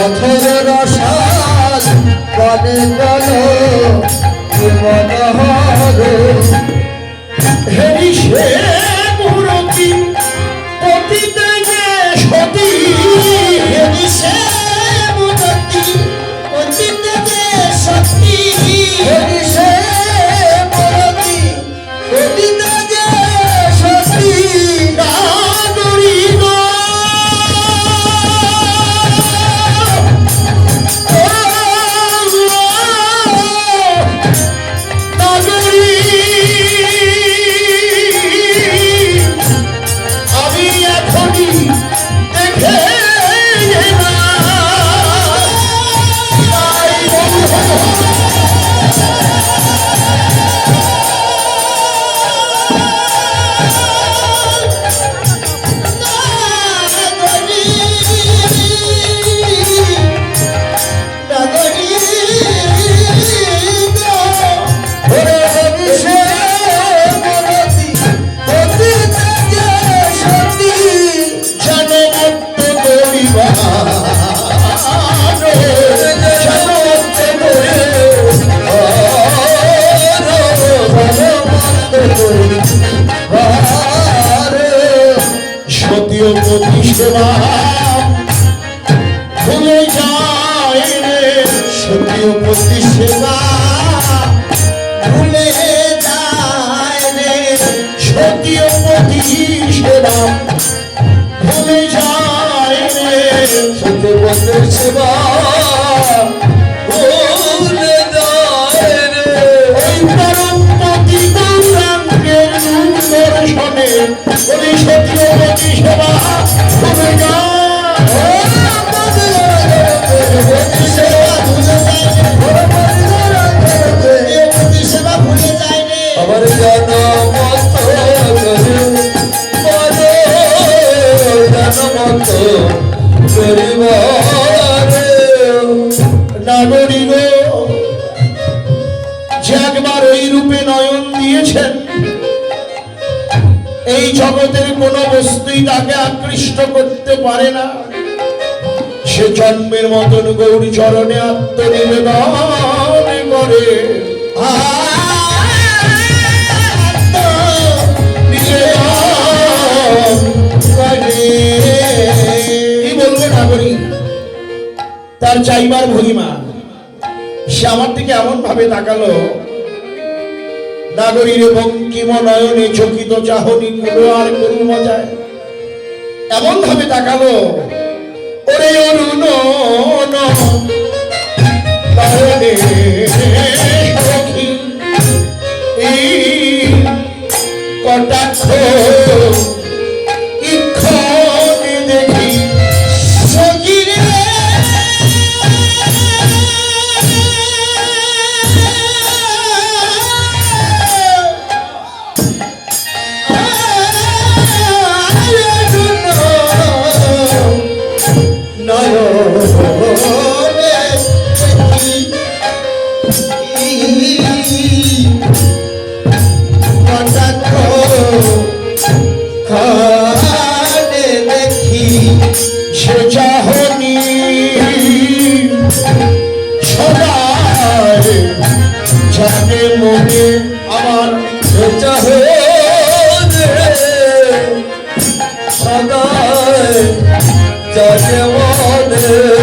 আঠারো রসাল কানে গেল মনোহরে হেরি সে সত্যবন্ধের সেবা ভুলে যায় রে ওই পরম পতি গৌরাঙ্গের দর্শনে ওই সতীয় পতি সেবা ভুলে যায় আমার জানা মত এই জগতের কোন বস্তুই তাকে আকৃষ্ট করতে পারে না। সে জন্মের মতন গৌরী চরণে আত্মনিবেদন করে। কি বলব তার চাইবার ভঙ্গিমা সে আমার দিকে এমন ভাবে তাকালো, নাগরীর বঙ্কিম নয়নে চকিত চাহনি আর করু মজায় এমন ভাবে তাকালো, ওরে অরুণ কটাক্ষ আমার হয়ে সদায় যাকে মনে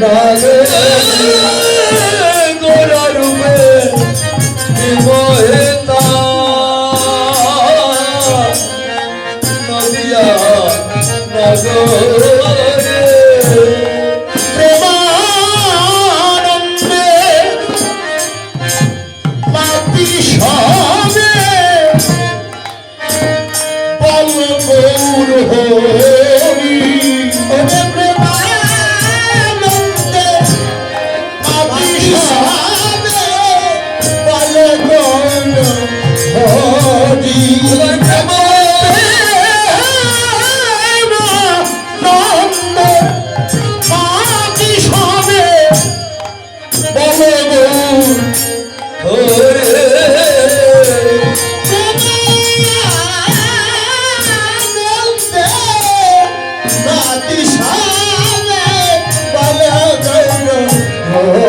নদিয়া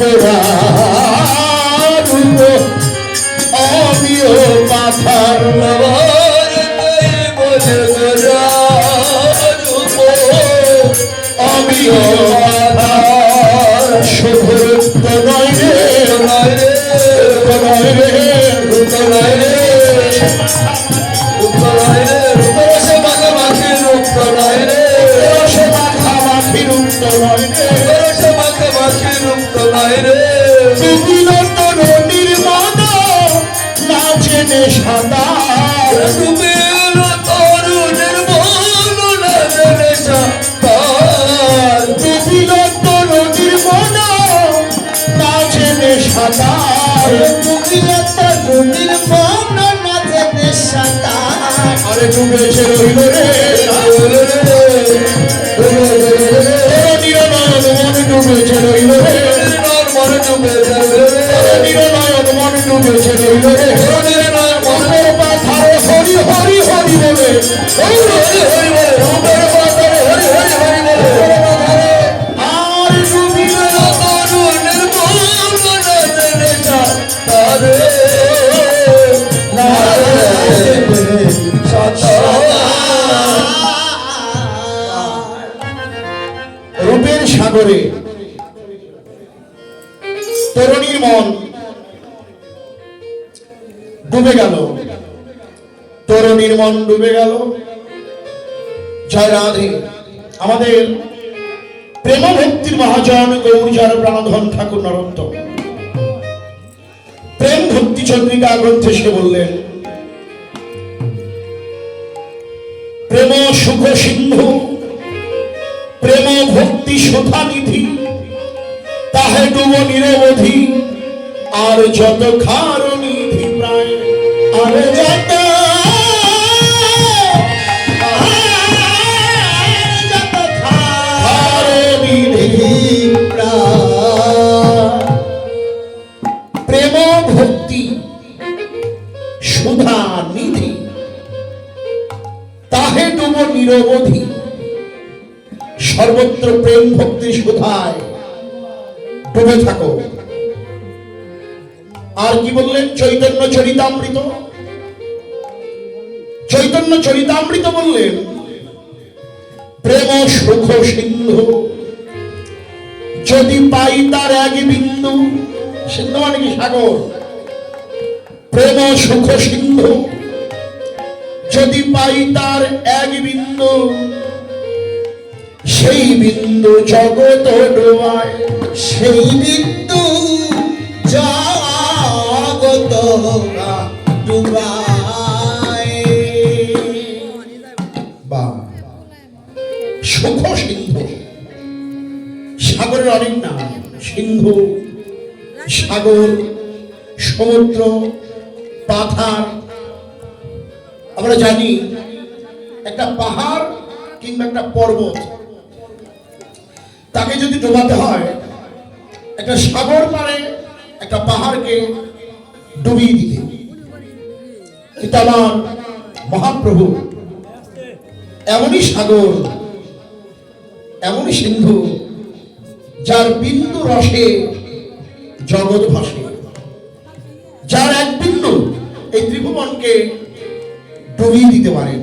রূপ আমিও পাথার বলে সাদা বিভিন্ন তরুণীর মন নাচেনে সাদা আরে ডুবেছে রইল রে নিরনয়ন মন ডুবেছে রইল রে। নিরনয়ন মন ডুবেছে রইল রে। মন ডুবে গেল। জয় রাধে। আমাদের প্রেম ভক্তির মহাজন গৌরজার প্রাণধন ঠাকুর নরোত্তম। প্রেম ভক্তি চন্দ্রিকা গ্রন্থে সে বললেন, প্রেম সুখ সিন্ধু, প্রেম ভক্তি সুধা নিধি, তাহে ডুব নিরবধি, আর যত খার নিধি প্রায়, আর ভক্তি, সুধা নিধি, তাহে ডুব নিরবধি। সর্বত্র প্রেম ভক্তি সুধায়, ডুবে থাকো। আর কি বললেন? চৈতন্য চরিতামৃত? চৈতন্য চরিতামৃত বললেন, প্রেম সুখ সিন্ধু, যদি পাই তার এক বিন্দু সিন্ধু মানে কি সাগর। প্রেম সুখ সিন্ধু যদি পাই তার এক বিন্দু, সেই বিন্দু জগত ডোবায়, সেই বিন্দু জগত বা সুখ সিন্ধু সাগরের অনেক নাম সিন্ধু সাগর, সমুদ্র, পাথার, আমরা জানি একটা পাহাড় কিংবা একটা পর্বত। তাকে যদি ডোবাতে হয়, একটা সাগর পারে একটা পাহাড়কে ডুবিয়ে দিতে কিন্তু আমার মহাপ্রভু, এমনই সাগর, এমনই সিন্ধু, যার বিন্দু রসে জগৎ যার এক বিন্দু এই ত্রিভুবনকে ডুবিয়ে দিতে পারেন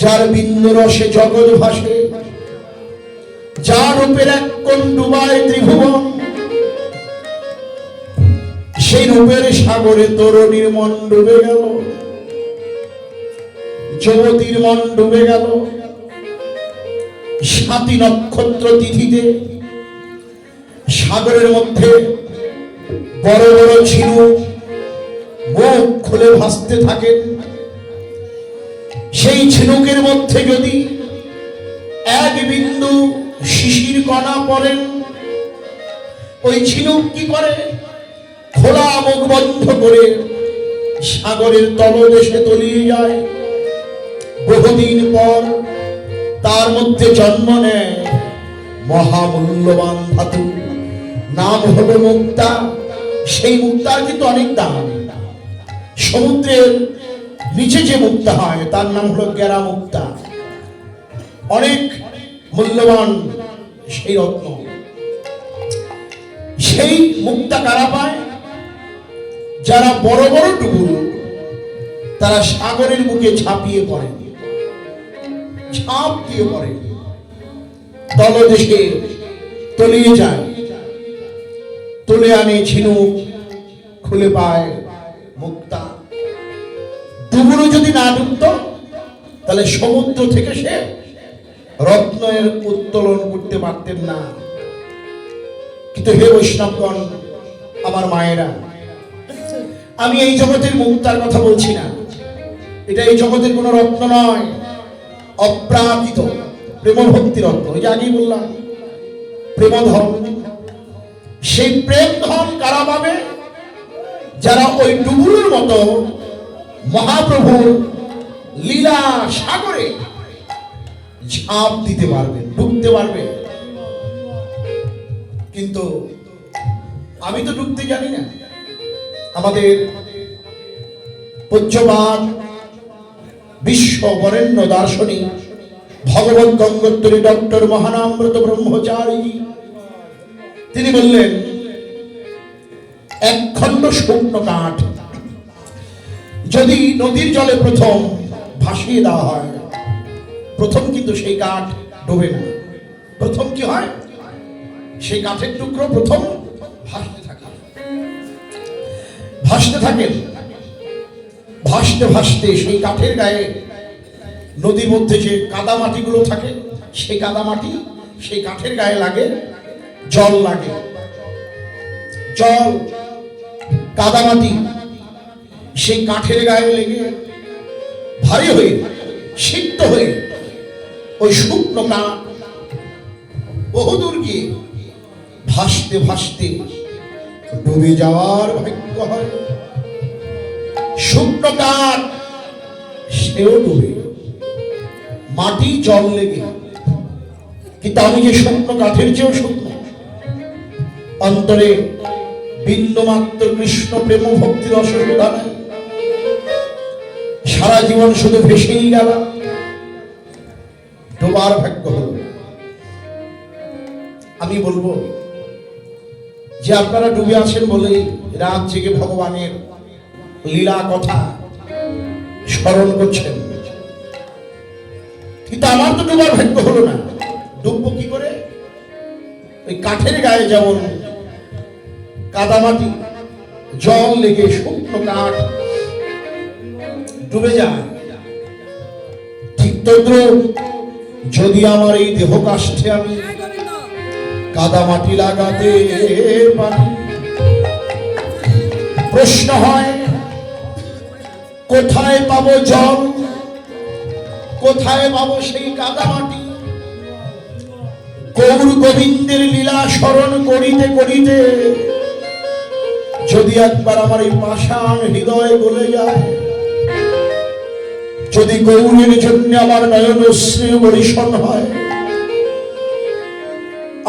যার বিন্দু রসে জগৎ ভাসে, যার রূপের এক কোন ডুবায় ত্রিভুবন, সেই রূপের সাগরে তরুণীর মন ডুবে গেল, যুবতীর মন ডুবে গেল। সাতী নক্ষত্র তিথিতে সাগরের মধ্যে বড় বড় ঝিনুক মুখ খুলে ভাসতে থাকেন সেই ঝিনুকের মধ্যে যদি এক বিন্দু শিশির কণা পড়েন ওই ঝিনুক কি করে? খোলা মুখ বন্ধ করে সাগরের তলদেশে তলিয়ে যায়। বহুদিন পর তার মধ্যে জন্ম নেয় মহামূল্যবান ধাতু। নাম হলো মুক্তা। সেই মুক্তার কিন্তু অনেক দাম। সমুদ্রের নিচে যে মুক্তা হয়, তার নাম হলো গেরা মুক্তা। অনেক মূল্যবান সেই রত্ন। সেই মুক্তা কারা পায়? যারা বড় বড় ডুবুর, তারা সাগরের বুকে ঝাঁপিয়ে পড়ে। ঝাঁপ দিয়ে পড়ে। তলদেশে তলিয়ে যায়। তুলে আনে ঝিনুক, খুলে পায় মুক্তা। ডুবুরও যদি না ডুবত, তাহলে সমুদ্র থেকে সে রত্নের উত্তোলন করতে পারতেন না। কিন্তু হে বৈষ্ণবগণ, আমার মায়েরা, আমি এই জগতের মুক্তার কথা বলছি না। এটা এই জগতের কোনো রত্ন নয়, অপ্রাকৃত প্রেম ভক্তি রত্ন। ওই যে আগেই বললাম প্রেম ধন সেই প্রেম ধন কারা পাবে? যারা ওই ডুবুরের মতো মহাপ্রভুর লীলা সাগরে ঝাঁপ দিতে পারবে, ডুবতে পারবে। কিন্তু আমি তো ডুবতে জানি না। আমাদের পূজ্যবাদ বিশ্ব বরেণ্য দার্শনিক ভগবত গঙ্গোত্তরী ডক্টর মহানামৃত ব্রহ্মচারী তিনি বললেন, এক খণ্ড শুকনো কাঠ যদি নদীর জলে প্রথম ভাসিয়ে দেওয়া হয়, প্রথম কিন্তু সেই কাঠ ডোবে না। প্রথম কি হয়? সেই কাঠের টুকরো প্রথম ভাসতে থাকে। ভাসতে থাকেন ভাসতে ভাসতে সেই কাঠের গায়ে নদীর মধ্যে যে কাদা মাটিগুলো থাকে, সেই কাদা মাটি সেই কাঠের গায়ে লাগে জল লাগে। জল কাদা মাটি সেই কাঠের গায়ে লেগে ভারী হয়ে, সিক্ত হয়ে ওই শুকনো কাঠ বহুদূর গিয়ে ভাসতে ভাসতে ডুবে যাওয়ার ভাগ্য হয়। শুকনো কাঠ সেও ডুবে। মাটি জল লেগে। কিন্তু আমি যে শুকনো কাঠের চেয়েও শুকনো অন্তরে বিন্দুমাত্র কৃষ্ণ প্রেম ভক্তির অসুবিধা নাই সারা জীবন শুধু ভেসেই গেল। ডোবার ভাগ্য হলো। আমি বলব যে আপনারা ডুবে আছেন বলে রাত জেগে ভগবানের লীলা কথা স্মরণ করছেন। কিন্তু আমার তো ডুবার ভাগ্য হলো না। ডুববো কি করে? ওই কাঠের গায়ে যেমন কাদামাটি, জল লেগে শুকনো কাঠ ডুবে যায়। ঠিক তদ্রুপ যদি আমার এই দেহ কাষ্ঠে আমি কাদামাটি লাগাতে পারি। প্রশ্ন হয়, কোথায় পাবো জল? কোথায় পাবো সেই কাদামাটি? গৌর গোবিন্দের লীলা স্মরণ করিতে করিতে যদি একবার আমার এই পাষাণ হৃদয় বলে যায়, যদি গৌরের জন্য আমার নয়ন শ্রী বরিশন হয়,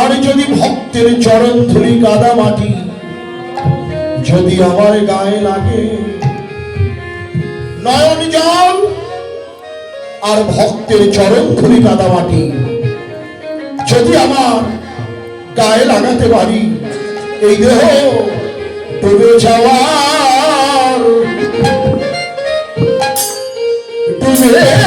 আর যদি ভক্তের চরণ ধুলি কাদা মাটি, যদি আমার গায়ে লাগে নয়ন জল, আর ভক্তের চরণ ধুলি কাদা মাটি, যদি আমার গায়ে লাগাতে পারি, এই দেহ ডুবে যাওয়ার ডুবে